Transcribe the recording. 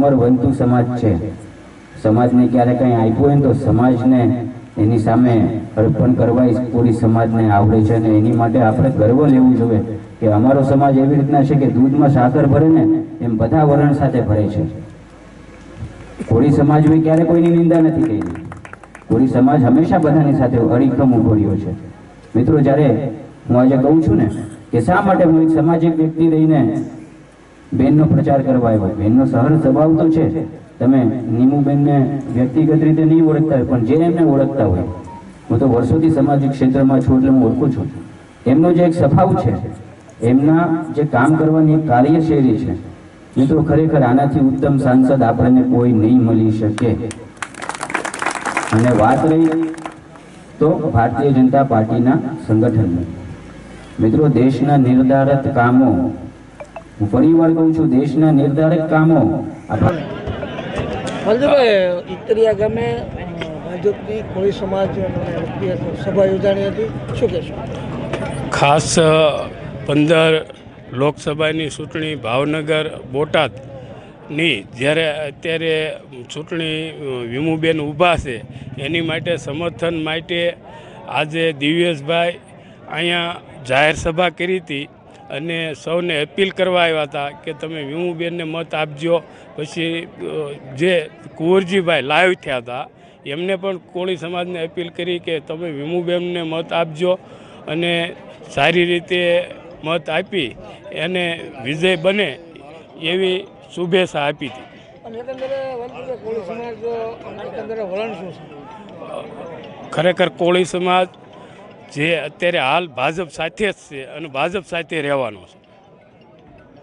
અમરવંતુ સમાજ છે. સમાજને ક્યારે કંઈ આપ્યું હોય તો સમાજને એની સામે અર્પણ કરવા પૂરી સમાજને આવડે છે અને એની માટે આપણે ગર્વ લેવું જોઈએ કે અમારો સમાજ એવી રીતના છે કે દૂધમાં સાકર ભરે ને એમ બધા વરણ સાથે ભરે છે. કોળી સમાજ હોય ક્યારે કોઈની નિંદા નથી કરી. કોળી સમાજ હંમેશા બધાની સાથે અડીખમ ઊભો રહ્યો છે. મિત્રો, જ્યારે હું આજે કહું છું ને કે શા માટે હું એક સામાજિક વ્યક્તિ રહીને બેનનો પ્રચાર કરવા આવ્યો. બેનનો સહર સ્વભાવ તો છે. તમે નીમુબેનને વ્યક્તિગત રીતે નહીં ઓળખતા હોય, પણ જે એમને ઓળખતા હોય. હું તો વર્ષોથી સામાજિક ક્ષેત્રમાં છું એટલે હું ઓળખું છું. એમનો જે એક સ્વભાવ છે, એમના જે કામ કરવાની એક કાર્યશૈલી છે મિત્રો ખરેખર આનાથી ઉત્તમ સાંસદ આપણને કોઈ નહીં મળી શકે. અને વાત રહી તો ભારતીય જનતા પાર્ટીના સંગઠનની. મિત્રો, દેશના નિર્ધારિત કામો હું ફરી વાર કહું છું દેશના નિર્ધારક કામો. વલ્લભભાઈ ઇતરિયા ગામે ભાજપની કોળી સમાજ સભા યોજાણી હતી. શું કહેશો? ખાસ પંદર લોકસભાની ચૂંટણી ભાવનગર બોટાદની જ્યારે અત્યારે ચૂંટણી વિમુબેન ઊભા છે એની માટે સમર્થન માટે આજે દિવ્યેશભાઈ અહીંયા જાહેર સભા કરી હતી. અને સૌને અપીલ કરવા આવ્યા હતા કે તમે વિમુબેનને મત આપજો. પછી જે કુંવરજીભાઈ લાઈવ થયા હતા એમને પણ કોળી સમાજને અપીલ કરી કે તમે વિમુબેનને મત આપજો અને સારી રીતે મત આપી એને વિજય બને એવી શુભેચ્છા આપી હતી. ખરેખર કોળી સમાજ જે અત્યારે હાલ ભાજપ સાથે જ છે અને ભાજપ સાથે રહેવાનો છે.